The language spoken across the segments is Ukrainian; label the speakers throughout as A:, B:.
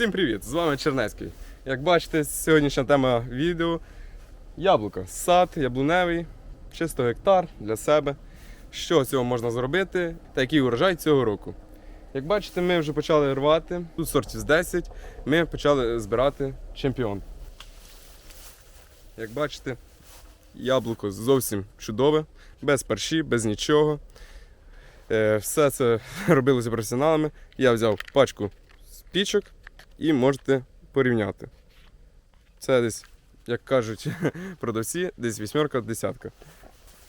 A: Всім привіт! З вами Чернецький. Як бачите, сьогоднішня тема відео яблуко. Сад яблуневий, чисто гектар для себе. Що з цього можна зробити та який урожай цього року. Як бачите, ми вже почали рвати. Тут сортів з 10. Ми почали збирати чемпіон. Як бачите, яблуко зовсім чудове, без парші, без нічого. Е, Все це робилося професіоналами. Я взяв пачку спічок і можете порівняти. Це десь, як кажуть продавці, десь вісьмерка, десятка.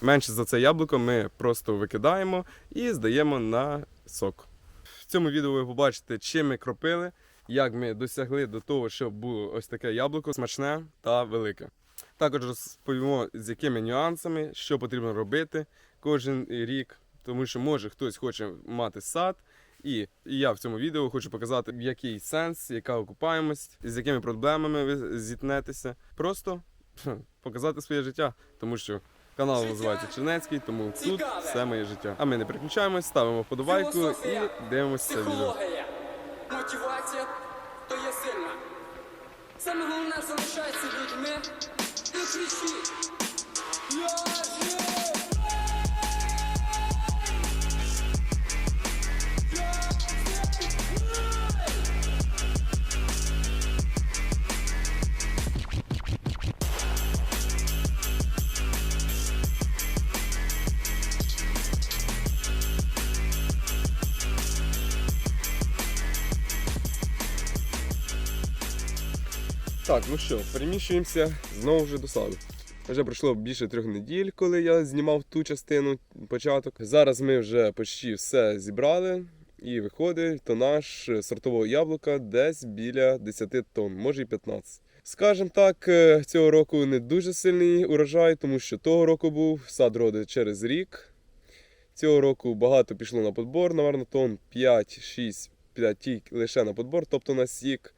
A: Менше за це яблуко ми просто викидаємо і здаємо на сок. В цьому відео ви побачите, чим ми кропили, як ми досягли до того, щоб було ось таке яблуко смачне та велике. Також розповімо, з якими нюансами, що потрібно робити кожен рік, тому що може хтось хоче мати сад, і я в цьому відео хочу показати, який сенс, яка окупаємость, з якими проблемами ви зіткнетеся. Просто показати своє життя, тому що канал називається Чернецький, тому тут все моє життя. А ми не переключаємось, ставимо вподобайку і дивимося це відео.
B: Мотивація то є сильна. Саме головне залишайся людьми і кричіть.
A: Так, ну що, переміщуємося знову вже до саду. Вже пройшло більше трьох неділь, коли я знімав ту частину, початок. Зараз ми вже почти все зібрали. І виходить тонаж сортового яблука десь біля 10 тонн, може і 15. Скажем так, е, цього року не дуже сильний урожай, тому що того року був сад роди через рік. Цього року багато пішло на подбор, напевно, тонн 5-6, 5 тільки лише на подбор, тобто на сік.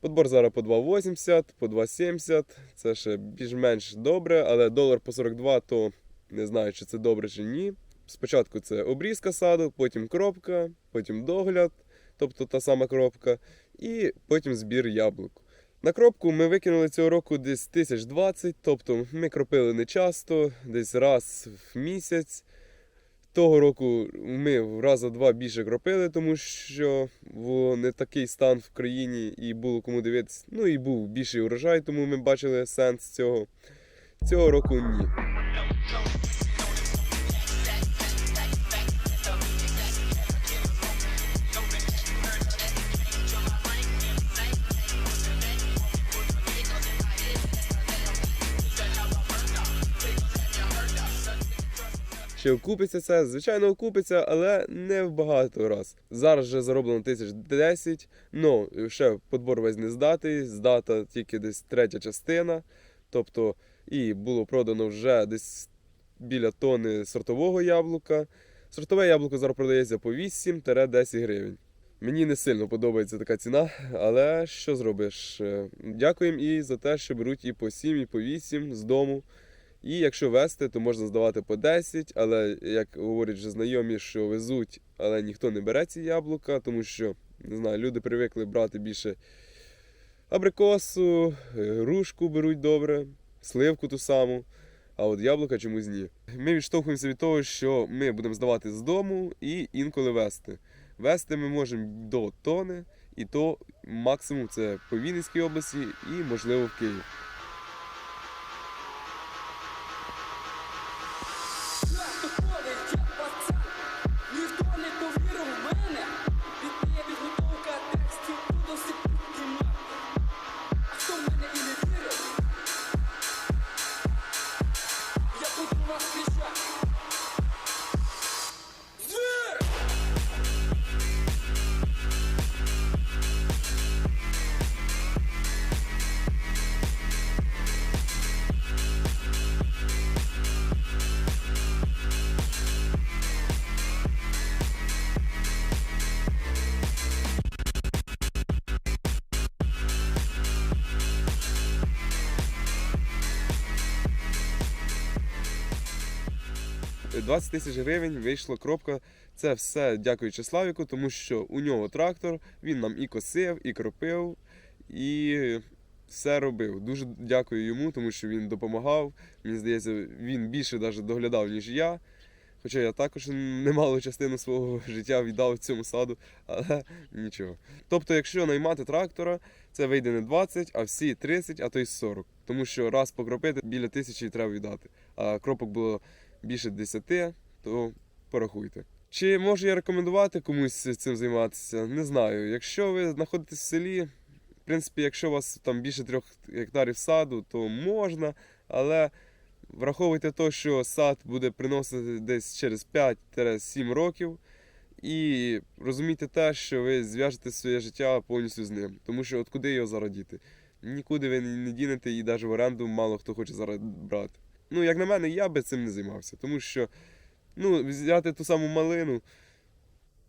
A: Подбор зараз по 2,80, по 2,70. Це ще більш-менш добре, але долар по 42, то не знаю, чи це добре чи ні. Спочатку це обрізка саду, потім кропка, потім догляд, тобто та сама кропка, і потім збір яблук. На кропку ми викинули цього року десь 1020, тобто ми кропили не часто, десь раз в місяць. Того року ми в раза два більше кропили, тому що було не такий стан в країні і було кому дивитися. Ну і був більший урожай, тому ми бачили сенс цього. Цього року ні. Чи окупиться це? Звичайно, окупиться, але не в багато раз. Зараз вже зароблено тисяч 10, ну ще подбор весь не здатий, здата тільки десь третя частина. Тобто, і було продано вже десь біля тони сортового яблука. Сортове яблуко зараз продається по 8-10 гривень. Мені не сильно подобається така ціна, але що зробиш? Е, Дякуємо і за те, що беруть і по 7, і по 8 з дому. І якщо вести, то можна здавати по 10, але як говорять вже знайомі, що везуть, але ніхто не бере ці яблука, тому що не знаю, люди привикли брати більше абрикосу, е, грушку беруть добре, сливку ту саму. А от яблука чомусь ні. Ми відштовхуємося від того, що ми будемо здавати з дому і інколи вести. Вести ми можемо до тони, і то максимум це по Вінницькій області і можливо в Київ. 20 тисяч гривень вийшла кропка. Це все дякуючи Славіку, тому що у нього трактор, він нам і косив, і кропив, і все робив. Дуже дякую йому, тому що він допомагав. Мені здається, він більше навіть доглядав, ніж я. Хоча я також немалу частину свого життя віддав цьому саду, але нічого. Тобто, якщо наймати трактора, це вийде не 20, а всі 30, а то й 40. Тому що раз покропити біля тисячі треба віддати. А кропок було більше 10, то порахуйте. Чи можу я рекомендувати комусь цим займатися? Не знаю. Якщо ви знаходитесь в селі, в принципі, якщо у вас там більше трьох гектарів саду, то можна, але враховуйте те, що сад буде приносити десь через 5-7 років. І розумійте те, що ви зв'яжете своє життя повністю з ним. Тому що от куди його зараз діти? Нікуди ви не дінете і навіть в оренду мало хто хоче зараз брати. Ну, як на мене, я би цим не займався, тому що ну, взяти ту саму малину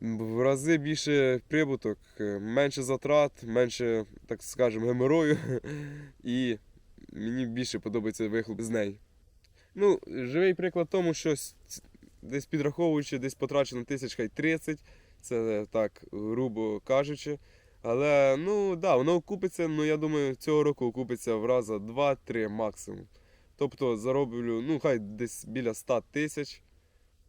A: в рази більше прибуток, е, менше затрат, менше, так скажемо, геморою. І мені більше подобається вихлоп з неї. Ну, живий приклад тому, що десь підраховуючи, десь потрачено тисяч хай 30, це так, грубо кажучи. Але ну да, воно окупиться, ну я думаю, цього року окупиться в раза 2-3 максимум. Тобто зароблю, ну хай десь біля 100 тисяч,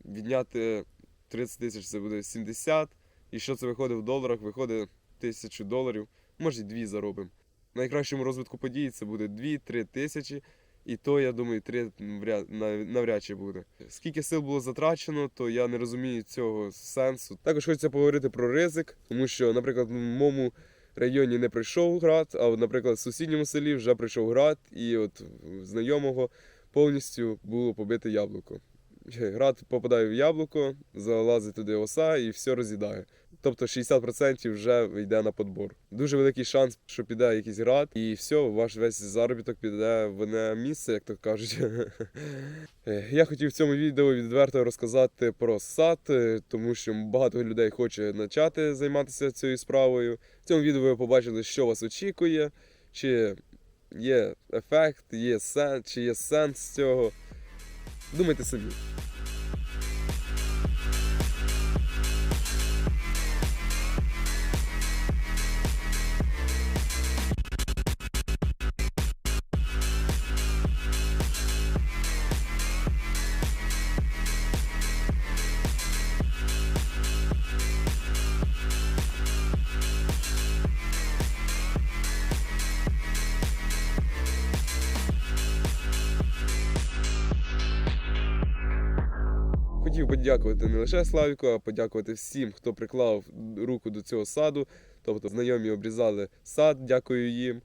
A: відняти 30 тисяч це буде 70. І що це виходить в доларах? Виходить тисячу доларів, може дві заробимо. В найкращому розвитку подій це буде 2-3 тисячі. І то, я думаю, три вряд- навряд чи буде. Скільки сил було затрачено, то я не розумію цього сенсу. Також хочеться поговорити про ризик, тому що, наприклад, в моєму районі не прийшов град, а, наприклад, в сусідньому селі вже прийшов град, і от знайомого повністю було побите яблуко. Град попадає в яблуко, залазить туди оса і все роз'їдає. Тобто 60% вже йде на подбор. Дуже великий шанс, що піде якийсь град, і все, ваш весь заробіток піде в одне місце, як то кажуть. Я хотів в цьому відео відверто розказати про сад, тому що багато людей хоче почати займатися цією справою. В цьому відео ви побачили, що вас очікує, чи є ефект, є сенс, чи є сенс цього. Думайте самі. Хотів подякувати не лише Славіку, а подякувати всім, хто приклав руку до цього саду. Тобто знайомі обрізали сад, дякую їм.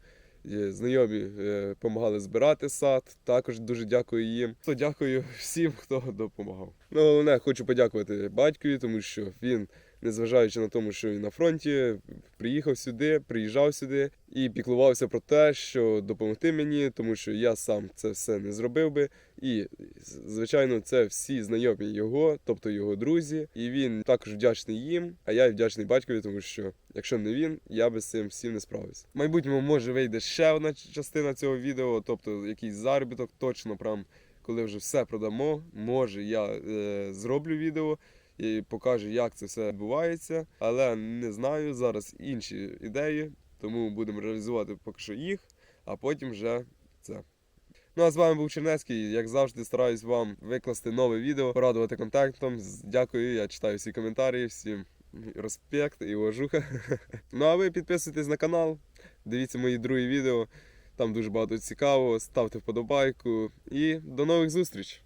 A: Е, Знайомі допомагали збирати сад. Також дуже дякую їм. То дякую всім, хто допомагав. Ну, головне, хочу подякувати батькові, тому що він, незважаючи на тому, що він на фронті, приїхав сюди, приїжджав сюди і піклувався про те, що допомогти мені, тому що я сам це все не зробив би. І, звичайно, це всі знайомі його, тобто його друзі. І він також вдячний їм, а я вдячний батькові, тому що якщо не він, я би з цим всім не справився. Майбутньому може вийде ще одна частина цього відео, тобто якийсь заробіток, точно прям коли вже все продамо. Може я е, зроблю відео. І покажу, як це все відбувається, але не знаю зараз інші ідеї, тому будемо реалізувати поки що їх, а потім вже це. Ну а з вами був Чернецький. Як завжди, стараюсь вам викласти нове відео, порадувати контентом. Дякую, я читаю всі коментарі, всім респект і уважуха. Ну а ви підписуйтесь на канал, дивіться мої другі відео. Там дуже багато цікавого. Ставте вподобайку і до нових зустріч!